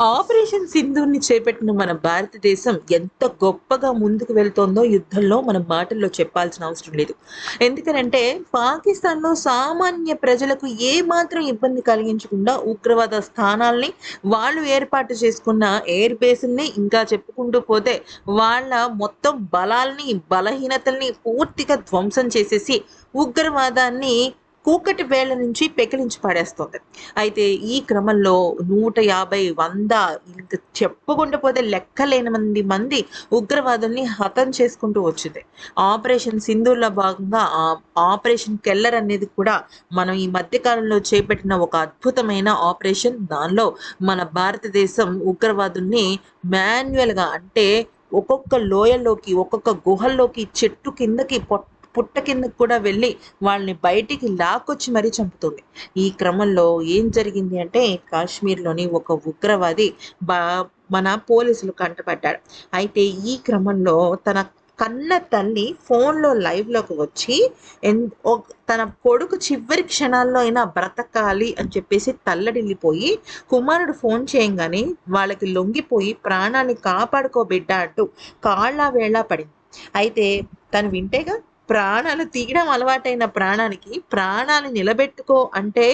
Operation సింధూర్ని చేపట్టిన మన భారతదేశం ఎంత గొప్పగా ముందుకు వెళ్తోందో యుద్ధంలో మన మాటల్లో చెప్పాల్సిన అవసరం లేదు. ఎందుకనంటే పాకిస్తాన్లో సామాన్య ప్రజలకు ఏ మాత్రం ఇబ్బంది కలిగించకుండా ఉగ్రవాద స్థానాల్ని వాళ్ళు ఏర్పాటు చేసుకున్న ఎయిర్ బేస్ని ఇంకా చెప్పుకుంటూ పోతే వాళ్ళ మొత్తం బలాల్ని బలహీనతల్ని పూర్తిగా ధ్వంసం చేసేసి ఉగ్రవాదాన్ని కూకటి వేళ్ళ నుంచి పెకిలించి పడేస్తుంది అయితే ఈ క్రమంలో నూట యాభై వంద ఇంక చెప్పుకుంటూ పోతే లెక్కలేని మంది మంది ఉగ్రవాదుల్ని హతం చేసుకుంటూ వచ్చింది. ఆపరేషన్ సింధూర్లో భాగంగా ఆపరేషన్ కెల్లర్ అనేది కూడా మనం ఈ మధ్యకాలంలో చేపట్టిన ఒక అద్భుతమైన ఆపరేషన్. దానిలో మన భారతదేశం ఉగ్రవాదుల్ని మాన్యువల్గా అంటే ఒక్కొక్క లోయల్లోకి ఒక్కొక్క గుహల్లోకి చెట్టు కిందకి పొట్ట పుట్ట కిందకు కూడా వెళ్ళి వాళ్ళని బయటికి లాక్కొచ్చి మరీ చంపుతుంది. ఈ క్రమంలో ఏం జరిగింది అంటే కాశ్మీర్లోని ఒక ఉగ్రవాది బా మన పోలీసులు కంటపడ్డాడు. అయితే ఈ క్రమంలో తన కన్న తల్లి ఫోన్లో లైవ్లోకి వచ్చి ఎన్ తన కొడుకు చివరి క్షణాల్లో అయినా బ్రతకాలి అని చెప్పేసి తల్లడిల్లిపోయి కుమారుడు ఫోన్ చేయంగానే వాళ్ళకి లొంగిపోయి ప్రాణాన్ని కాపాడుకోబిడ్డ అంటూ కాళ్ళ వేళ పడింది. అయితే తను వింటేగా ప్రాణాలు తీయడం అలవాటైన ప్రాణానికి ప్రాణాలు నిలబెట్టుకో అంటే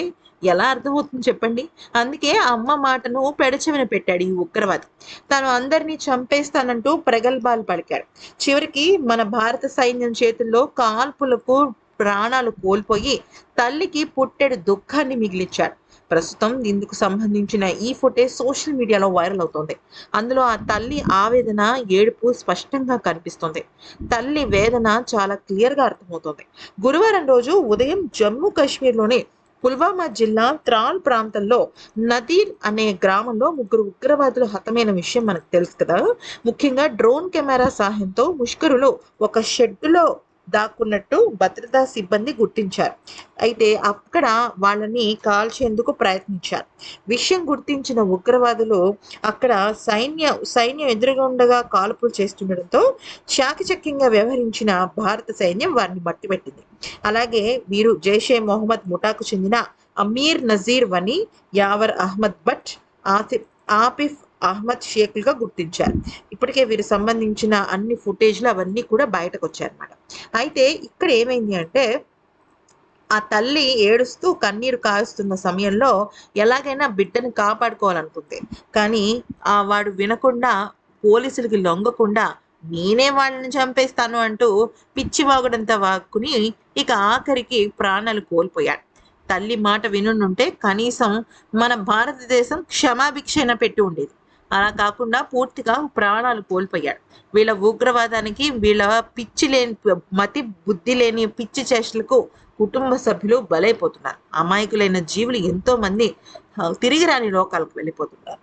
ఎలా అర్థమవుతుంది చెప్పండి? అందుకే అమ్మ మాటను పెడచెవిన పెట్టాడు ఈ ఉగ్రవాది. తను అందరినీ చంపేస్తానంటూ ప్రగల్భాలు పలికాడు. చివరికి మన భారత సైన్యం చేతుల్లో కాల్పులకు ప్రాణాలు కోల్పోయి తల్లికి పుట్టెడు దుఃఖాన్ని మిగిలించాడు. ప్రస్తుతం ఇందుకు సంబంధించిన ఈ ఫుటేజ్ సోషల్ మీడియాలో వైరల్ అవుతోంది. అందులో ఆ తల్లి ఆవేదన ఏడుపు స్పష్టంగా కనిపిస్తుంది. తల్లి వేదన చాలా క్లియర్గా అర్థమవుతుంది. గురువారం రోజు ఉదయం జమ్మూ కాశ్మీర్లోని పుల్వామా జిల్లా త్రాల్ ప్రాంతంలో నదీర్ అనే గ్రామంలో ముగ్గురు ఉగ్రవాదులు హతమైన విషయం మనకు తెలుసు కదా. ముఖ్యంగా డ్రోన్ కెమెరా సహాయంతో ముష్కరులు ఒక షెడ్డులో దాక్కున్నట్టు భద్రతా సిబ్బంది గుర్తించారు. అయితే అక్కడ వాళ్ళని కాల్చేందుకు ప్రయత్నించారు. విషయం గుర్తించిన ఉగ్రవాదులు అక్కడ సైన్య సైన్యం ఎదురుగా ఉండగా కాల్పులు చేస్తుండటంతో చాకచక్యంగా వ్యవహరించిన భారత సైన్యం వారిని మట్టిపెట్టింది. అలాగే వీరు జైషే మొహమ్మద్ ముఠాకు చెందిన అమీర్ నజీర్ వని యావర్ అహ్మద్ భట్ ఆసిఫ్ ఆపిఫ్ అహ్మద్ షేక్లుగా గుర్తించారు. ఇప్పటికే వీరు సంబంధించిన అన్ని ఫుటేజ్లు అవన్నీ కూడా బయటకు వచ్చాయన్నమాట అయితే ఇక్కడ ఏమైంది అంటే ఆ తల్లి ఏడుస్తూ కన్నీరు కారుస్తున్న సమయంలో ఎలాగైనా బిడ్డను కాపాడుకోవాలనుకుంది. కానీ ఆ వాడు వినకుండా పోలీసులకి లొంగకుండా నేనే వాళ్ళని చంపేస్తాను అంటూ పిచ్చి వాగుడంత వాక్కుని ఇక ఆఖరికి ప్రాణాలు కోల్పోయాడు. తల్లి మాట వినుంటే కనీసం మన భారతదేశం క్షమాభిక్షైన పెట్టి ఉండేది. అలా కాకుండా పూర్తిగా ప్రాణాలు కోల్పోయాడు. వీళ్ళ ఉగ్రవాదానికి వీళ్ళ పిచ్చి లేని మతి బుద్ధి లేని పిచ్చి చేష్టలకు కుటుంబ సభ్యులు బలైపోతున్నారు. అమాయకులైన జీవులు ఎంతో మంది తిరిగి రాని లోకాలకు వెళ్ళిపోతున్నారు.